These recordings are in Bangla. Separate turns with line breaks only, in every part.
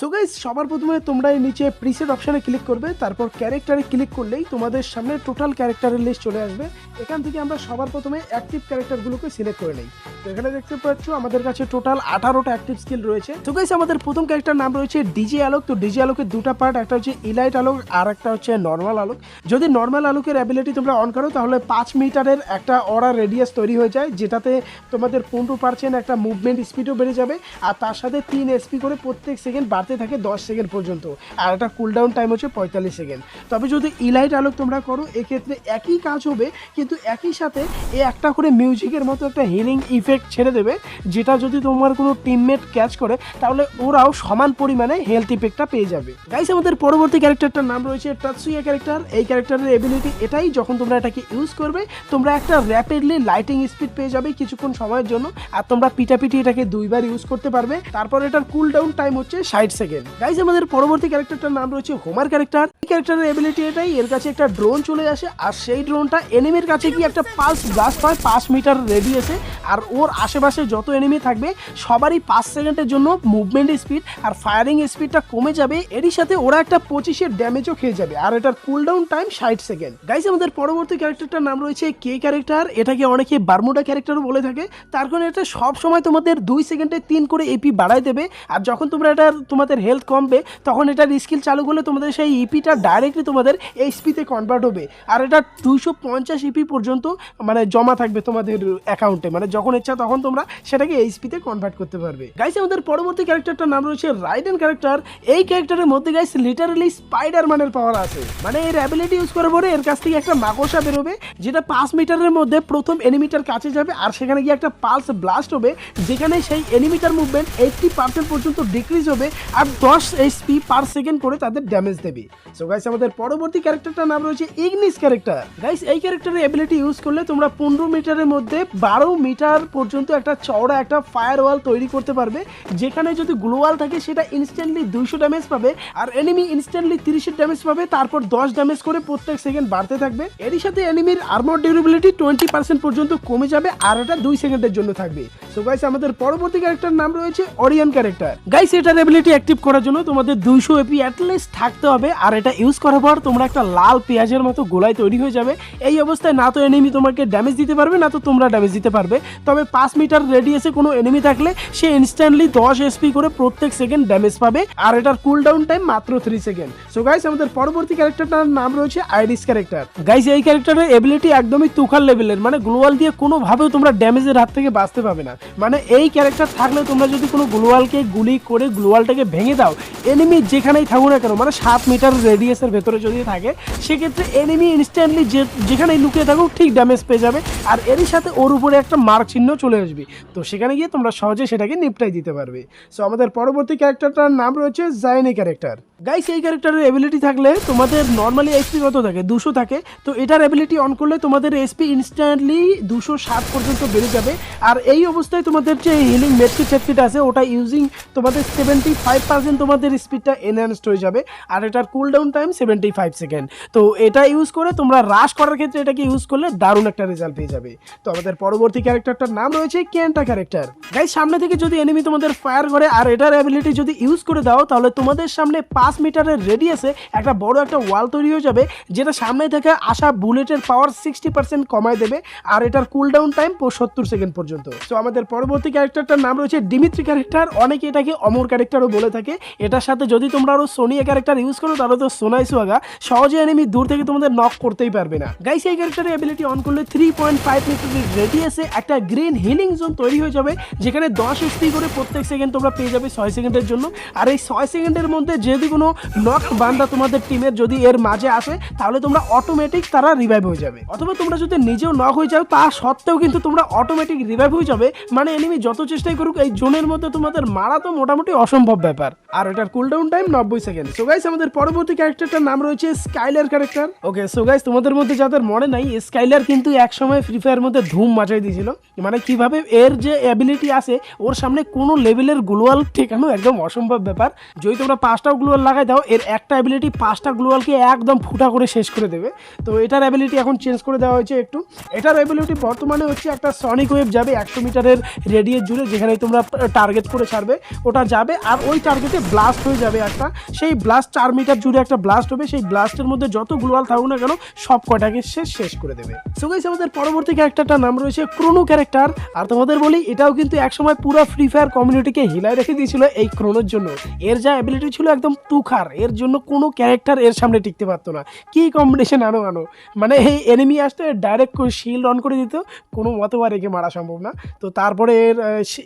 সো গাইস সবার প্রথমে তোমরা এই নিচে প্রিসেট অপশানে ক্লিক করবে, তারপর ক্যারেক্টারে ক্লিক করলেই তোমাদের সামনে টোটাল ক্যারেক্টারের লিস্ট চলে আসবে। এখান থেকে আমরা সবার প্রথমে অ্যাক্টিভ ক্যারেক্টারগুলোকে সিলেক্ট করে নিই। তো এখানে দেখতে পাচ্ছ, আমাদের কাছে টোটাল আঠারোটা অ্যাক্টিভ স্কিল রয়েছে। তো গাইস আমাদের প্রথম ক্যারেক্টার নাম রয়েছে ডিজে আলোক তো ডিজে আলোকের দুটা পার্ট একটা হচ্ছে ইলাইট আলোক আর একটা হচ্ছে নর্মাল আলোক যদি নর্মাল আলোকের অ্যাবিলিটি তোমরা অন করো, তাহলে পাঁচ মিটারের একটা অরা রেডিয়াস তৈরি হয়ে যায়, যেটাতে তোমাদের পনেরো পার্সেন্ট একটা মুভমেন্ট স্পিডও বেড়ে যাবে। আর তার সাথে তিন এসপি করে প্রত্যেক সেকেন্ড বাড়তে থাকে দশ সেকেন্ড পর্যন্ত, আর একটা কুলডাউন টাইম হচ্ছে পঁয়তাল্লিশ সেকেন্ড। তবে যদি ইলাইট আলোক তোমরা করো, এক্ষেত্রে একই কাজ হবে, কিন্তু একই সাথে এ একটা করে মিউজিকের মতো একটা হিলিং ইফেক্ট ছেড়ে দেবে, যেটা যদি তোমার কোনো টিমমেট ক্যাচ করে, তাহলে ওরাও সমান পরিমাণে হেলথ ইফেক্টটা পেয়ে যাবে। গাইস আমাদের পরবর্তী ক্যারেক্টারটার নাম রয়েছে টাৎসুইয়া ক্যারেক্টার এই ক্যারেক্টারের এবিলিটি এটাই যখন তোমরা এটাকে ইউজ করবে, তোমরা একটা র্যাপিডলি লাইটিং স্পিড পেয়ে যাবে কিছুক্ষণ সময়ের জন্য, আর তোমরা পিটাপিটি এটাকে দুইবার ইউজ করতে পারবে। তারপর এটার কুল ডাউন টাইম হচ্ছে ষাট সেকেন্ড গাইজ আমাদের পরবর্তী ক্যারেক্টারটার নাম রয়েছে হোমার ক্যারেক্টার এই ক্যারেক্টারের এবিলিটি এটাই, এর কাছে একটা ড্রোন চলে আসে, আর সেই ড্রোনটা এনিমির কাছে গিয়ে একটা পালস ব্লাস্ট হয় পাঁচ মিটার রেডিয়েসে আর ওর আশেপাশে যত এনিমি থাকবে, সবারই পাঁচ সেকেন্ডের জন্য মুভমেন্ট স্পিড আর ফায়ারিং স্পিডটা কমে যাবে। এরই সাথে ওরা একটা পঁচিশের ড্যামেজও খেয়ে যাবে, আর এটার কুল ডাউন টাইম ষাট সেকেন্ড গাইজ আমাদের পরবর্তী ক্যারেক্টারটার নাম রয়েছে কে ক্যারেক্টার এটাকে অনেকে বারমুডা ক্যারেক্টারও বলে থাকে। তার কারণে এটা সব সময় তোমাদের দুই সেকেন্ডে তিন করে এপি বাড়ায় দেবে। আর যখন তোমরা এটা তোমাদের হেলথ কমবে, তখন এটার স্কিল চালু করলে তোমাদের সেই ইপিটা ডাইরেক্টলি তোমাদের এইচপিতে কনভার্ট হবে। আর এটা দুইশো পঞ্চাশ ইপি পর্যন্ত মানে জমা থাকবে তোমাদের অ্যাকাউন্টে মানে যখন ইচ্ছা তখন তোমরা সেটাকে এইচপিতে কনভার্ট করতে পারবে। গাইস আমাদের পরবর্তী ক্যারেক্টারটার নাম রয়েছে রাইডেন ক্যারেক্টার এই ক্যারেক্টারের মধ্যে গাইস লিটারালি স্পাইডার ম্যানের পাওয়ার আছে। মানে এর অ্যাবিলিটি ইউজ করার পরে এর কাছ থেকে একটা মাকড়সা বেরোবে, যেটা পাঁচ মিটারের মধ্যে প্রথম এনিমিটার কাছে যাবে, আর সেখানে গিয়ে একটা পালস ব্লাস্ট হবে, যেখানে সেই এনিমিটার মুভমেন্ট এইটটি পার্সেন্ট পর্যন্ত ডিক্রিজ হবে আর দশ এইচপি পার সেকেন্ড করে তাদের ড্যামেজ দেবে। সো গাইস আমাদের পরবর্তী ক্যারেক্টারটার নাম রয়েছে ইগনিস ক্যারেক্টার গাইস এই ক্যারেক্টারের এবিলিটি ইউজ করলে তোমরা পনেরো মিটারের মধ্যে বারো মিটার পর্যন্ত একটা চওড়া, একটা ফায়ার ওয়াল তৈরি করতে পারবে, যেখানে যদি গ্লোয়াল থাকে, সেটা ইনস্ট্যান্টলি দুইশো ড্যামেজ পাবে আর এনিমি ইনস্ট্যান্টলি তিরিশের ড্যামেজ পাবে, তারপর দশ ড্যামেজ করে প্রত্যেক সেকেন্ড বাড়তে থাকবে। এরই সাথে এনিমির আর্মর ডিউরেবিলিটি টোয়েন্টি পার্সেন্ট পর্যন্ত কমে যাবে আর এটা দুই সেকেন্ডের জন্য থাকবে। সো গাইস আমাদের পরবর্তী ক্যারেক্টার নাম রয়েছে অরিয়ন ক্যারেক্টার গাইস এটার এবিলিটি অ্যাক্টিভ করার জন্য তোমাদের দুইশো এপি অ্যাটলিস্ট থাকতে হবে, আর এটা ইউজ করার পর তোমরা একটা লাল পেঁয়াজের মতো গোলায় তৈরি হয়ে যাবে। এই অবস্থায় না তো এনিমি তোমাকে ড্যামেজ দিতে পারবে, না তো তোমরা ড্যামেজ দিতে পারবে। তবে পাঁচ মিটার রেডিয়াসে কোনো এনিমি থাকলে সে ইনস্ট্যান্টলি দশ এসপি করে প্রত্যেক সেকেন্ড ড্যামেজ পাবে, আর এটার কুল ডাউন টাইম মাত্র থ্রি সেকেন্ড সো গাইস আমাদের পরবর্তী ক্যারেক্টারটার নাম রয়েছে আইরিস ক্যারেক্টার গাইস এই ক্যারেক্টারের এবিলিটি একদমই তুখার লেভেলের মানে গ্লোয়াল দিয়ে কোনোভাবেও তোমরা ড্যামেজের হাত থেকে বাঁচতে পাবে না। মানে এই ক্যারেক্টার থাকলে তোমরা যদি কোনো গ্লোয়ালকে গুলি করে গ্লোয়ালটাকে ভেঙে দাও এনিমি যেখানেই থাকুক না কেন মানে সাত মিটার রেডিয়াসের ভেতরে যদি থাকে, সেক্ষেত্রে এনিমি ইনস্ট্যান্টলি যে, যেখানেই লুকিয়ে থাকুক ঠিক ড্যামেজ পেয়ে যাবে। আর এরই সাথে ওর উপরে একটা মার্ক চিহ্ন চলে আসবে। তো সেখানে গিয়ে তোমরা সহজে সেটাকে নিপটাই দিতে পারবে। সো আমাদের পরবর্তী ক্যারেক্টারটার নাম রয়েছে জাইনি ক্যারেক্টার গাইস এই ক্যারেক্টারের এবিলিটি থাকলে তোমাদের নর্মালি এসপি কত থাকে? দুশো থাকে। তো এটার এবিলিটি অন করলে তোমাদের এসপি ইনস্ট্যান্টলি দুশো ষাট পর্যন্ত বেড়ে যাবে। আর এই অবস্থায় তোমাদের যে হিলিং মেট্রিক সেফটিটা আছে, ওটা ইউজিং তোমাদের সেভেন্টি ফাইভ পার্সেন্ট তোমাদের স্পিডটা এনহ্যান্সড হয়ে যাবে। আর এটার cool down time seventy five second তো এটা ইউজ করে তোমরা রাশ করার ক্ষেত্রে এটাকে ইউজ করলে দারুণ একটা রেজাল্ট পেয়ে যাবে। তো আমাদের পরবর্তী ক্যারেক্টারটার নাম রয়েছে কেন্টা ক্যারেক্টার গাইস সামনে থেকে যদি এনিমি তোমাদের ফায়ার করে আর এটার অ্যাবিলিটি যদি ইউজ করে দাও, তাহলে তোমাদের সামনে পাঁচ মিটারের রেডিয়াসে একটা বড় একটা ওয়াল তৈরি হয়ে যাবে, যেটা সামনে থেকে আসা বুলেটের পাওয়ার সিক্সটি পার্সেন্ট কমায় দেবে, আর এটার কুল ডাউন টাইম সত্তর সেকেন্ড পর্যন্ত। তো আমাদের পরবর্তী ক্যারেক্টারটার নাম রয়েছে ডিমিত্রি ক্যারেক্টার। অনেকে এটাকে অমর ক্যারেক্টারও বলে থাকে। এটার সাথে যদি তোমরা আরও সোনিয়া ক্যারেক্টার ইউজ করো, তাহলে তো সোনাই সোয়াগা সহজে এনিমি দূর থেকে তোমাদের নক করতেই পারবে না। গাইস এই ক্যারেক্টারের অ্যাবিলিটি অন করলে থ্রি পয়েন্ট ফাইভ মিটারের রেডিয়াসে একটা গ্রিন হিলিং জোন তৈরি হয়ে যাবে, যেখানে দশ এসপি করে প্রত্যেক সেকেন্ড তোমরা পেয়ে যাবে ছয় সেকেন্ডের জন্য। আর এই ছয় সেকেন্ডের মধ্যে যদি কোনো নক বান্দা তোমাদের টিমের যদি এর মাঝে আসে, তাহলে তোমরা অটোমেটিক তারা রিভাইভ হয়ে যাবে। অথবা তোমরা যদি নিজেও নক হয়ে যাও, তা সত্ত্বেও কিন্তু তোমরা অটোমেটিক রিভাইভ হয়ে যাবে। মানে এনিমি যত চেষ্টাই করুক, এই জোনের মধ্যে তোমাদের মারা তো মোটামুটি অসম্ভব ব্যাপার। আর এটার কুলডাউন টাইম নব্বই সেকেন্ড সো গাইস আমাদের পরবর্তী ক্যারেক্টারটার নাম রয়েছে Skyler character okay so guys তোমাদের মধ্যে যাদের মনে নাই স্কাইলার কিন্তু এক সময় ফ্রি ফায়ার মধ্যে ধুম মাচাই দিয়েছিল। মানে কীভাবে এর যে অ্যাবিলিটি আছে, ওর সামনে কোনো লেভেলের গ্লোয়াল ঠেকানো একদম অসম্ভব ব্যাপার। যদি তোমরা পাঁচটাও গ্লোয়াল লাগাই দাও, এর একটা অ্যাবিলিটি পাঁচটা গ্লোয়ালকে একদম ফুটা করে শেষ করে দেবে। তো এটার অ্যাবিলিটি এখন চেঞ্জ করে দেওয়া হয়েছে একটু। এটার অ্যাবিলিটি বর্তমানে হচ্ছে একটা সনিক ওয়েভ যাবে একশো মিটারের রেডিয়াস জুড়ে যেখানে তোমরা টার্গেট করে ছাড়বে, ওটা যাবে। আর ওই টার্গেটে ব্লাস্ট হয়ে যাবে একটা। সেই ব্লাস্ট চার মিটার জুড়ে একটা ব্লাস্ট হবে। সেই ব্লাস্টের মধ্যে যত গ্লোয়াল থাকুক না কেন, সব কটাকে সে শেষ করে দেবে। সো গাইস আমাদের পরবর্তী ক্যারেক্টারটার নাম রয়েছে ক্রোনো ক্যারেক্টার আর তোমাদের বলি, এটাও কিন্তু একসময় পুরো ফ্রি ফায়ার কমিউনিটিকে হিলায় রেখে দিয়েছিল এই ক্রোনোর জন্য। এর যা অ্যাবিলিটি ছিল একদম তুখার। এর জন্য কোনো ক্যারেক্টার এর সামনে টিকতে পারতো না। কি কম্বিনেশন আনো আনো। মানে এই এনিমি আসতে ডাইরেক্ট শিল্ড অন করে দিত। কোনো মতো আর একে মারা সম্ভব না। তো তারপরে এর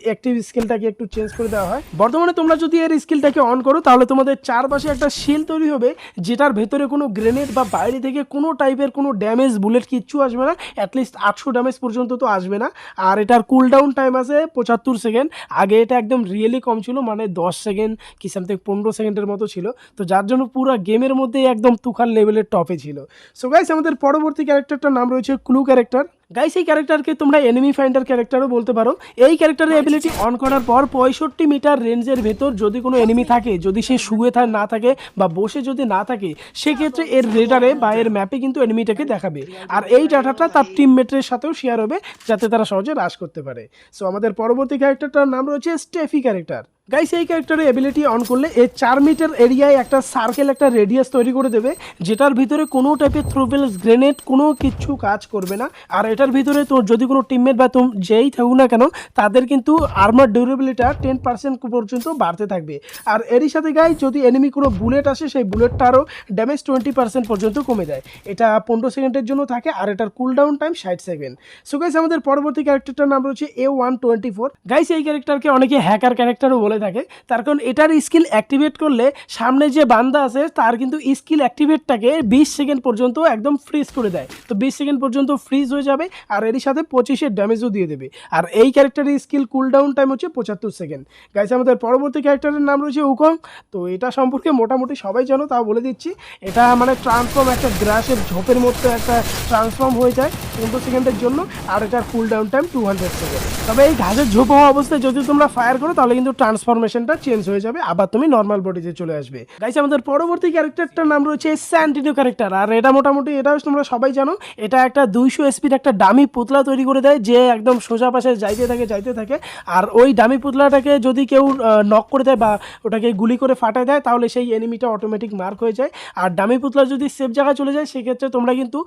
অ্যাক্টিভ স্কিলটাকে একটু চেঞ্জ করে দেওয়া হয়। বর্তমানে তোমরা যদি এর স্কিলটাকে অন করো, তাহলে তোমাদের চারপাশে একটা শিল তৈরি হবে, যেটার ভেতরে কোনো গ্রেনেড বা বাইরে থেকে কোনো টাইপের কোনো ড্যামেজ বুলেট কিচ্ছু আসবে না। অ্যাটলিস্ট আটশো ড্যামেজ পর্যন্ত তো আসবে না। আর এটার কুল ডাউন টাইম আছে পঁচাত্তর সেকেন্ড আগে এটা একদম রিয়েলি কম ছিল মানে দশ সেকেন্ড কি সামথিং পনেরো সেকেন্ডের মতো ছিল। তো যার জন্য পুরো গেমের মধ্যে একদম তুখার লেভেলের টপে ছিল। সো গাইস আমাদের পরবর্তী ক্যারেক্টারটার নাম রয়েছে ক্লু ক্যারেক্টার গাইস এই ক্যারেক্টারকে তোমরা এনিমি ফাইন্ডার ক্যারেক্টারও বলতে পারো। এই ক্যারেক্টারের এবিলিটি অন করার পর পঁয়ষট্টি মিটার রেঞ্জের ভেতর যদি কোনো এনিমি থাকে, যদি সে শুয়ে থাক না থাকে বা বসে যদি না থাকে, সেক্ষেত্রে এর রেডারে বা এর ম্যাপে কিন্তু এনিমিটাকে দেখাবে। আর এই ডাটাটা তার টিমমেটের সাথেও শেয়ার হবে, যাতে তারা সহজে হ্রাস করতে পারে। সো আমাদের পরবর্তী ক্যারেক্টারটার নাম রয়েছে স্টেফি ক্যারেক্টার গাইস এই ক্যারেক্টারের এবিলিটি অন করলে এ চার মিটার এরিয়ায় একটা সার্কেল একটা রেডিয়াস তৈরি করে দেবে, যেটার ভিতরে কোনো টাইপের থ্রোবেল গ্রেনেড কোনো কিছু কাজ করবে না। আর এটার ভিতরে তোর যদি কোনো টিমমেট বা তোম যেই থাকুক না কেন, তাদের কিন্তু আর্মার ডিউরেবিলিটা টেন পার্সেন্ট পর্যন্ত বাড়তে থাকবে। আর এরই সাথে গাই যদি এনিমি কোনো বুলেট আসে, সেই বুলেটটারও ড্যামেজ টোয়েন্টি পার্সেন্ট পর্যন্ত কমে যায় এটা পনেরো সেকেন্ডের জন্য থাকে, আর এটার কুল ডাউন টাইম ষাট সেকেন্ড সো গাইস আমাদের পরবর্তী ক্যারেক্টারটার নাম রয়েছে A one twenty four guys এই ক্যারেক্টারকে অনেকে হ্যাকার ক্যারেক্টারও বলে থাকে। তার কারণ এটার স্কিল অ্যাক্টিভেট করলে সামনে যে বান্দা আছে, তার কিন্তু স্কিল অ্যাক্টিভেটটাকে বিশ সেকেন্ড পর্যন্ত একদম ফ্রিজ করে দেয়। তো বিশ সেকেন্ড পর্যন্ত ফ্রিজ হয়ে যাবে আর এরই সাথে পঁচিশের ড্যামেজও দিয়ে দেবে। আর এই ক্যারেক্টারের স্কিল কুল ডাউন টাইম হচ্ছে পঁচাত্তর সেকেন্ড গাইস আমাদের পরবর্তী ক্যারেক্টারের নাম রয়েছে উকং তো এটা সম্পর্কে মোটামুটি সবাই জানো, তাও বলে দিচ্ছি। এটা মানে ট্রান্সফর্ম একটা গ্রাসের ঝোপের মধ্যে একটা ট্রান্সফর্ম হয়ে যায়। পনেরো সেকেন্ডের জন্য আর এটার cool down time two hundred second তবে এই ঘাসের ঝোপ হওয়া অবস্থায় যদি তোমরা ফায়ার করো, তাহলে কিন্তু ট্রান্সফরমেশনটা চেঞ্জ হয়ে যাবে, আবার তুমি নর্মাল বডিতে চলে আসবে। গাইস আমাদের পরবর্তী ক্যারেক্টারটার নাম রয়েছে স্যান্টিনো ক্যারেক্টার আর এটা মোটামুটি এটাও তোমরা সবাই জানো, এটা একটা দুইশো এসপির একটা দামি পুতলা তৈরি করে দেয়, যে একদম সোজা পাশে যাইতে থাকে যাইতে থাকে। আর ওই দামি পুতলাটাকে যদি কেউ নক করে দেয় বা ওটাকে গুলি করে ফাটায় দেয়, তাহলে সেই এনিমিটা অটোমেটিক মার্ক হয়ে যায়। আর দামি পুতলা যদি সেফ জায়গায় চলে যায়, সেক্ষেত্রে তোমরা কিন্তু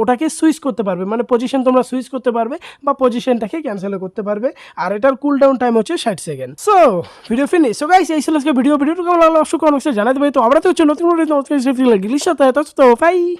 ওটাকে সুইচ করতে পারবে। মানে পজিশন তোমরা সুইচ করতে পারবে বা পজিশনটাকে ক্যান্সেলও করতে পারবে। আর এটার কুল ডাউন টাইম হচ্ছে ষাট second so video finish so guys এই ছিল আজকে ভিডিও ভিডিওটা কেমন লাগল? অবশ্যই কমেন্ট জানাতে পারি তো আমরা তো হচ্ছে নতুন নতুন সাথে তো বাই